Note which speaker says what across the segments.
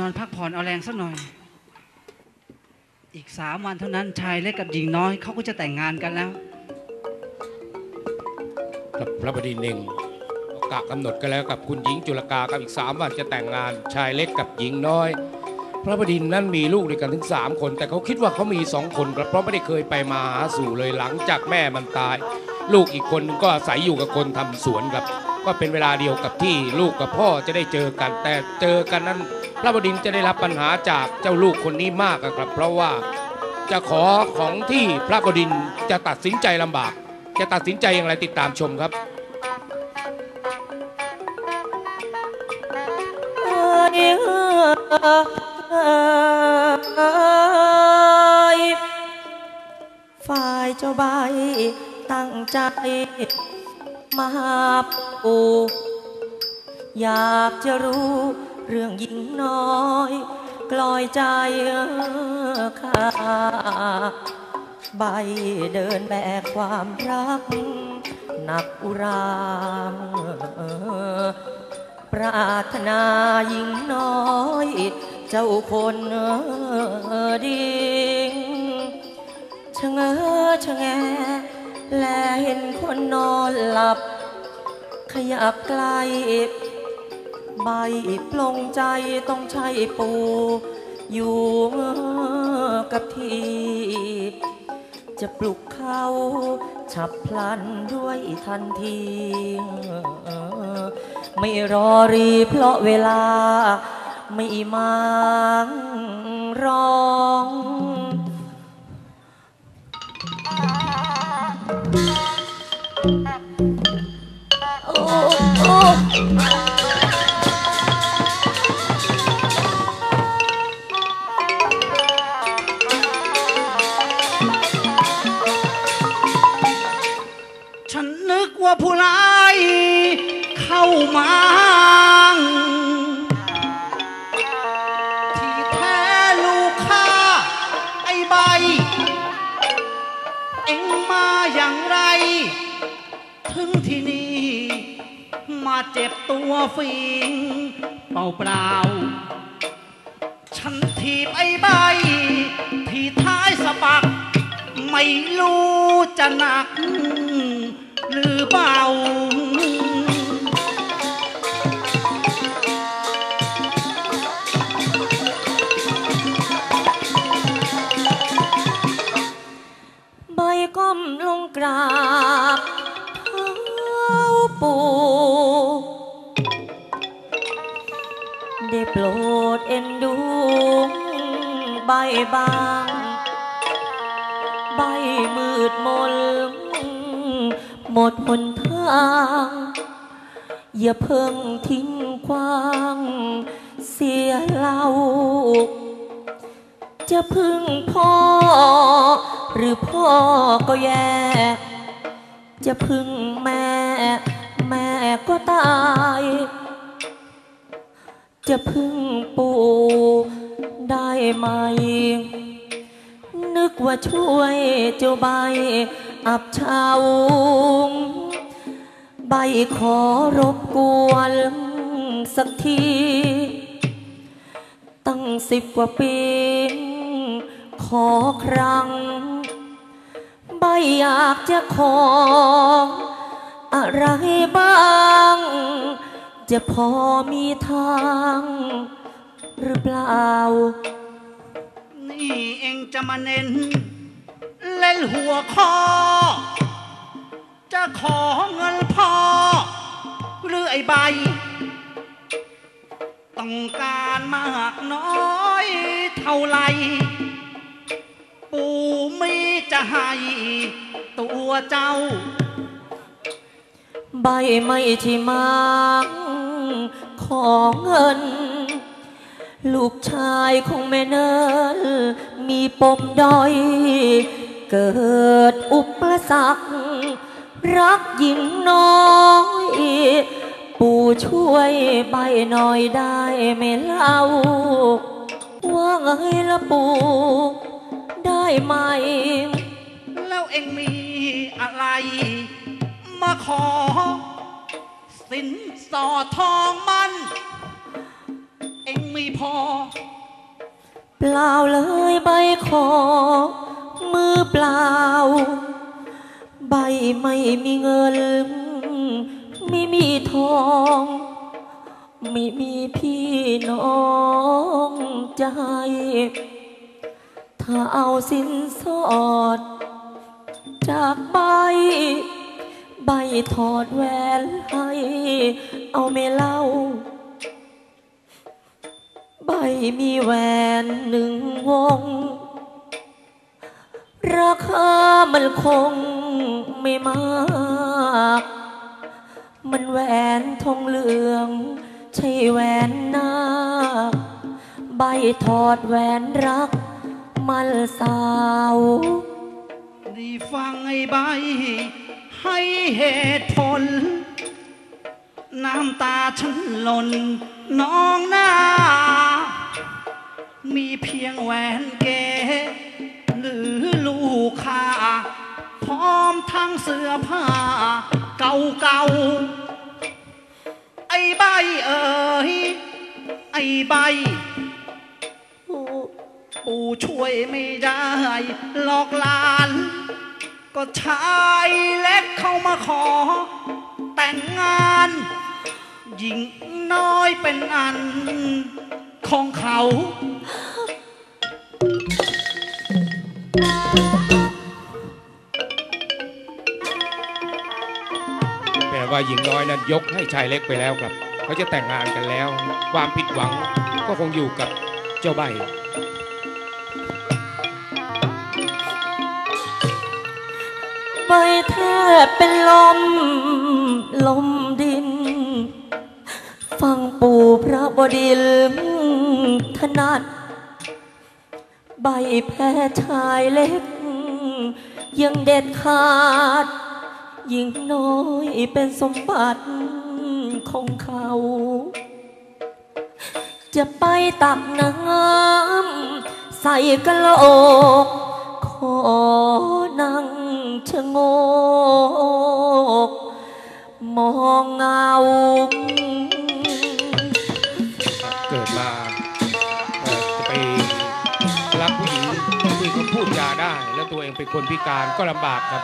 Speaker 1: นอนพักผ่อนเอาแรงสักหน่อย อีกสามวันเท่านั้นชายเล็กกับหญิงน้อยเขาก็จะแต่งงานกันแล้ว
Speaker 2: กับพระบดินทร์เองกะกำหนดกันแล้วกับคุณหญิงจุลกากับอีกสามวันจะแต่งงานชายเล็กกับหญิงน้อย พระบดินทร์นั้นมีลูกด้วยกันถึงสามคน แต่เขาคิดว่าเขามีสองคนครับเพราะไม่ได้เคยไปมาหาสู่เลยหลังจากแม่มันตาย ลูกอีกคนก็อาศัยอยู่กับคนทำสวนครับ ก็เป็นเวลาเดียวกับที่ลูกกับพ่อจะได้เจอกัน แต่เจอกันนั้น พระบดินจะได้รับปัญหาจากเจ้าลูกคนนี้มากครับ เพราะว่าจะขอของที่พระบดินจะตัดสินใจลำบาก จะตัดสินใจอย่างไรติดตามชมครับ
Speaker 3: ฝ่ายเจ้าใบตั้งใจมา อยากจะรู้เรื่องหญิงน้อย กลอยใจข้าใบเดินแบกความรัก หนักอุรามปรารถนาหญิงน้อย เจ้าคนดิงชะเง้อชะแง และเห็นคนนอนหลับ ขยับไกลใบปลงใจต้องใช้ปู อยู่กับที่ จะปลุกเขาฉับพลันด้วยทันที ไม่รอรีเพราะเวลาไม่มาร้อง
Speaker 1: เจ็บตัวฟิงเปล่าเปล่าๆฉันถีบไอ้ใบ ที่ท้ายสะบัก ไม่รู้จะหนัก หรือเบา
Speaker 3: ใบก้มลงกราบ ได้โปรดเอ็นดูใบบาง ใบมืดมนหมดหนทาง อย่าเพิ่งทิ้งกว้าง เสียเราจะพึ่งพ่อ หรือพ่อก็แย่ จะพึ่งแม่ แม่ก็ตาย จะพึ่งปู่ได้ไหม นึกว่าช่วยเจ้าใบอับเฉาใบขอรบกวนสักที ตั้งสิบกว่าปี ขอครั้ง ใบอยากจะขออะไรบ้าง จะพอมีทาง หรือเปล่า
Speaker 1: นี่เองจะมาเน้น เล่นหัวคอ จะขอเงินพ่อหรือไอ้ใบ ต้องการมากน้อยเท่าไหรปู่มีจะให้ ตัวเจ้า
Speaker 3: ใบไม่ใช่มัง ของเงิน ลูกชายของแม่เนินมีปมด้อย เกิดอุปสรรครักหญิงน้อยปู่ช่วยใบหน่อยได้ไหมเล่า ว่าไงละปู่ได้ไหม
Speaker 1: แล้วเองมีอะไร มาขอ สินสอดทองมัน เองไม่พอ
Speaker 3: เปล่าเลยใบขอ มือเปล่า ใบไม่มีเงิน ไม่มีทอง ไม่มีพี่น้องใจ ถ้าเอาสินสอด จากใบ ใบถอดแหวนให้ เอาไม่เล่า ใบมีแหวนหนึ่งวง ราคามันคงไม่มาก มันแหวนทองเหลือง ใช่แหวนนาคใบถอดแหวนรัก มันสาว
Speaker 1: ได้ฟังไอ้ใบ ให้เหตุผล น้ำตาฉันหล่นน้องหน้า มีเพียงแหวนเกหรือลูกค้าพร้อมทั้งเสื้อผ้า เก่าๆ ไอ้ใบเอ๋ยไอ้ใบปู่ช่วยไม่ได้หลอกหลาน ก็ชายเล็กเข้ามาขอ แต่งงานหญิงน้อยเป็นอันของเขา
Speaker 2: แปลว่าหญิงน้อยนั้นยกให้ชายเล็กไปแล้วครับ เขาจะแต่งงานกันแล้ว ความผิดหวังก็คงอยู่กับเจ้าใบ
Speaker 3: บเป็นลม ลมดิน ฟังปู่พระบดินถนัด ใบแพ้ชายเล็ก ยังเด็ดขาด ยิ่งน้อยเป็นสมบัติของเขา จะไปตักน้ำใส่กะโหลก ขอนั่ง ชะโงก มองเงา
Speaker 2: เกิดมาเอ่อจะไปรักผู้หญิงผู้หญิงเขาพูดจาได้ แล้วตัวเองเป็นคนพิการก็ลำบากครับ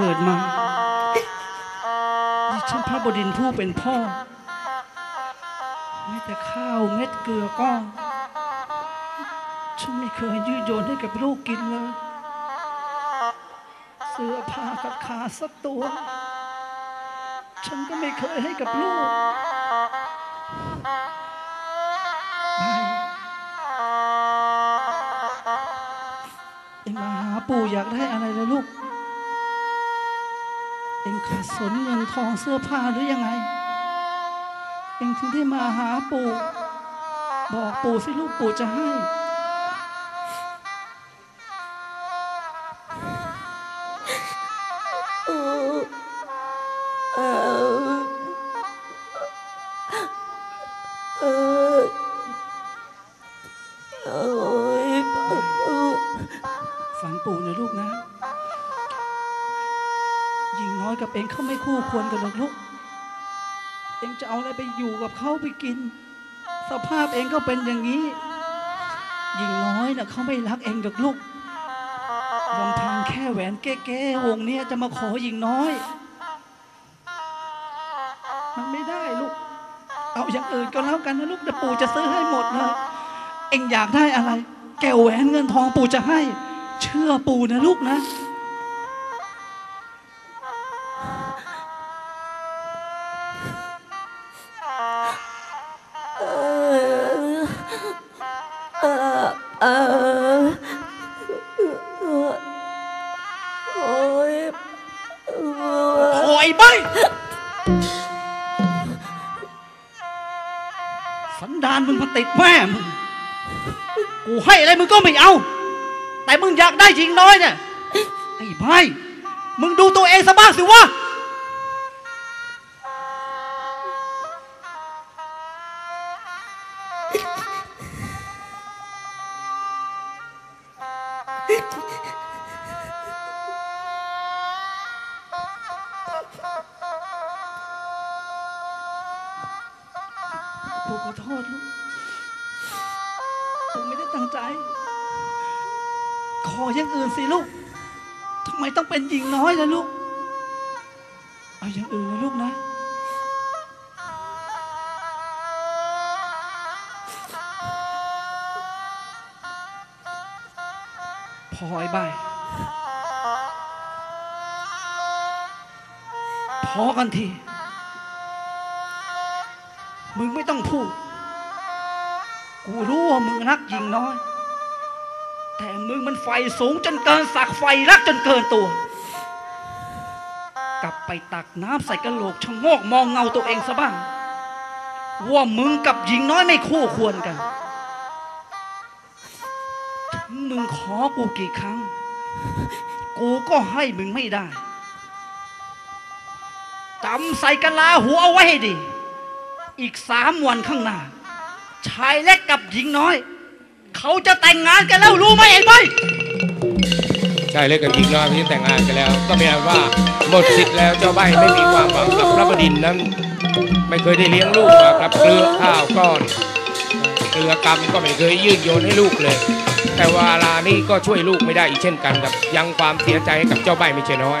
Speaker 1: เกิดมาดิฉันพระบดินทร์ผู้เป็นพ่อแม้แต่ข้าวเม็ดเกลือก็ฉันไม่เคยยืดโยนให้กับลูกกินเลย เสื้อผ้ากับขาสักตัว ฉันก็ไม่เคยให้กับลูกไปเอ็งมาหาปู่อยากได้อะไรเลยลูก เองขาดสนเงินทองเสื้อผ้าหรือยังไง เองถึงได้มาหาปู่ บอกปู่สิลูกปู่จะให้
Speaker 3: เออเออเออโอ้ยเออ
Speaker 1: ฝันปู่นะลูกนะ อยกับเองเขาไม่คู่ควรกันหรอกลูก เองจะเอาอะไรไปอยู่กับเขาไปกิน สภาพเองก็เป็นอย่างนี้ยิงน้อยนะเขาไม่รักเองหรอกลูกลำพังแค่แหวนเก๊ๆวงนี้จะมาขอยิงน้อย มันไม่ได้ลูก เอาอย่างอื่นก็แล้วกันนะลูกเดี๋ยวปู่จะซื้อให้หมดเลยเองอยากได้อะไร แก้วแหวนเงินทองปู่จะให้ เชื่อปู่นะลูกนะ สันดานมึงมาติดแม่มึง กูให้อะไรมึงก็ไม่เอา แต่มึงอยากได้หญิงน้อยเนี่ย ไอ้ไพ่มึงดูตัวเองซะบ้างสิวะูขอโทษลูกกูไม่ได้ตั้งใจ ขออย่างอื่นสิลูกทำไมต้องเป็นหญิงน้อยล่ะลูก เอาอย่างอื่นนะลูกนะพอไอ้ใบพอกันที มึงไม่ต้องพูด กูรู้ว่ามึงรักหญิงน้อย แต่มึงมันไฟสูงจนเกินสักไฟรักจนเกินตัว กลับไปตักน้ำใส่กระโหลกชะโงกมองเงาตัวเองซะบ้าง ว่ามึงกับหญิงน้อยไม่คู่ควรกันถึงมึงขอกูกี่ครั้ง กูก็ให้มึงไม่ได้จำใส่กะลาหัวเอาไว้ให้ดี อีกสามวันข้างหน้า ชายเล็กกับหญิงน้อย เขาจะแต่งงานกันแล้วรู้ไหมไอ้ใบ
Speaker 2: ชายเล็กกับหญิงน้อยที่แต่งงานกันแล้ว ก็ม่อาว่าหมดสิทธิ์แล้วเจ้าใบไม่มีความหวังกับพระบดินทร์นั้น ไม่เคยได้เลี้ยงลูกมาครับเกลือข้าวก้อนเกลือกรรมก็ไม่เคยยื่นโยนให้ลูกเลย แต่วาลานี้ก็ช่วยลูกไม่ได้อีกเช่นกันครับยังความเสียใจให้กับเจ้าใบไม่ใช่น้อย